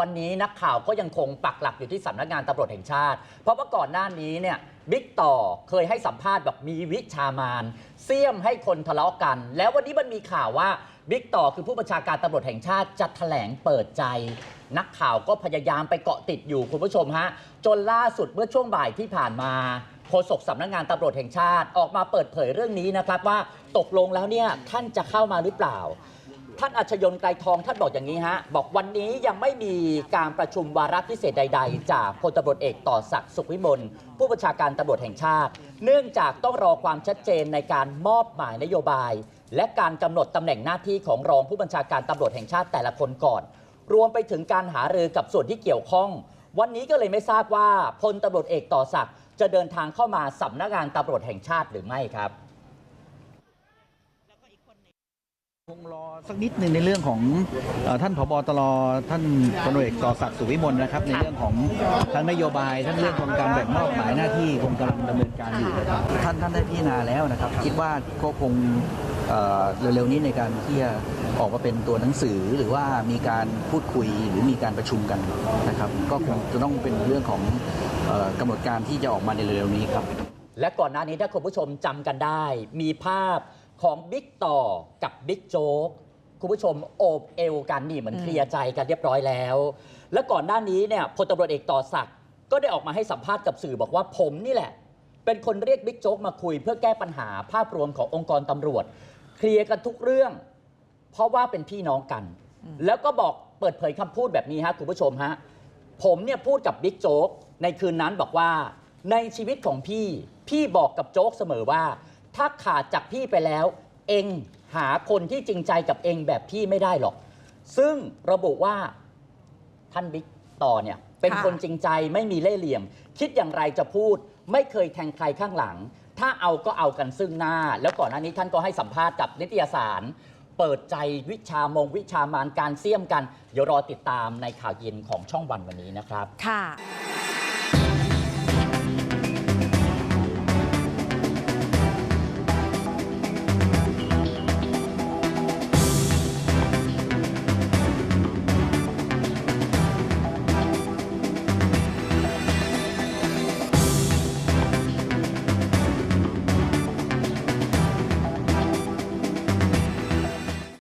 วันนี้นักข่าวก็ยังคงปักหลักอยู่ที่สำนักงานตำรวจแห่งชาติ เพราะว่าก่อนหน้านี้เนี่ยบิ๊กต่อเคยให้สัมภาษณ์แบอกมีวิชามานเสี่ยมให้คนทะเลาะกัน แล้ววันนี้มันมีข่าวว่าบิ๊กต่อคือผู้บัญชาการตำรวจแห่งชาติจะแถลงเปิดใจ นักข่าวก็พยายามไปเกาะติดอยู่คุณผู้ชมฮะจนล่าสุดเมื่อช่วงบ่ายที่ผ่านมาโฆษกสำนักงานตำรวจแห่งชาติออกมาเปิดเผยเรื่องนี้นะครับว่าตกลงแล้วเนี่ยท่านจะเข้ามาหรือเปล่า ท่านอัชยนไกรทองท่านบอกอย่างนี้ฮะ บอกวันนี้ยังไม่มีการประชุมวาระพิเศษใด ๆ จากพลตำรวจเอกต่อศักดิ์สุขวิมลผู้บัญชาการตำรวจแห่งชาติ เนื่องจากต้องรอความชัดเจนในการมอบหมายนโยบาย และการกำหนดตำแหน่งหน้าที่ของรองผู้บัญชาการตำรวจแห่งชาติแต่ละคนก่อน รวมไปถึงการหารือกับส่วนที่เกี่ยวข้อง วันนี้ก็เลยไม่ทราบว่าพลตำรวจเอกต่อศักดิ์จะเดินทางเข้ามาสำนักงานตำรวจแห่งชาติหรือไม่ครับ คงรอสักนิดหนึ่งในเรื่องของอท่านผบตรท่านพลเอกต่อศักดิ์สุวิมลนะครับ ในเรื่องของทั้งนโยบายทั้งเรื่องของการแบ่งมอบหมายหน้าที่คงกำลังดำเนินการอยู่นะครับท่านท่านได้พิจารณาแล้วนะครับ คิดว่าก็คงเร็วๆนี้ในการที่จะออกมาเป็นตัวหนังสือหรือว่ามีการพูดคุยหรือมีการประชุมกันนะครับ ก็คงจะต้องเป็นเรื่องของอ่อกำหนดการที่จะออกมาในเร็วๆนี้ครับและก่อนหน้านี้ถ้าคุณผู้ชมจำกันได้ มีภาพ ของบิ๊กต่อกับบิ๊กโจ๊กคุณผู้ชมโอบเอวกันนี่เหมือนเคลียร์ใจกันเรียบร้อยแล้ว และก่อนหน้านี้เนี่ยพลตำรวจเอกต่อศักดิ์ก็ได้ออกมาให้สัมภาษณ์กับสื่อบอกว่าผมนี่แหละ เป็นคนเรียกบิ๊กโจ๊กมาคุย เพื่อแก้ปัญหาภาพรวมขององค์กรตำรวจ เคลียร์กันทุกเรื่อง เพราะว่าเป็นพี่น้องกัน แล้วก็บอกเปิดเผยคำพูดแบบนี้ฮะคุณผู้ชมฮะผมเนี่ยพูดกับบิ๊กโจ๊กในคืนนั้นบอกว่า ในชีวิตของพี่พี่บอกกับโจ๊กเสมอว่า ถ้าขาดจากพี่ไปแล้ว เองหาคนที่จริงใจกับเองแบบพี่ไม่ได้หรอก ซึ่งระบุว่าท่านบิ๊กต่อเนี่ยเป็นคนจริงใจไม่มีเล่ห์เหลี่ยม คิดอย่างไรจะพูด ไม่เคยแทงใครข้างหลัง ถ้าเอาก็เอากันซึ่งหน้า แล้วก่อนหน้านี้ท่านก็ให้สัมภาษณ์กับนิตยสาร เปิดใจวิชามงวิชามานการเสี่ยมกัน เดี๋ยวรอติดตามในข่าวเย็นของช่องวันวันนี้นะครับ ค่ะ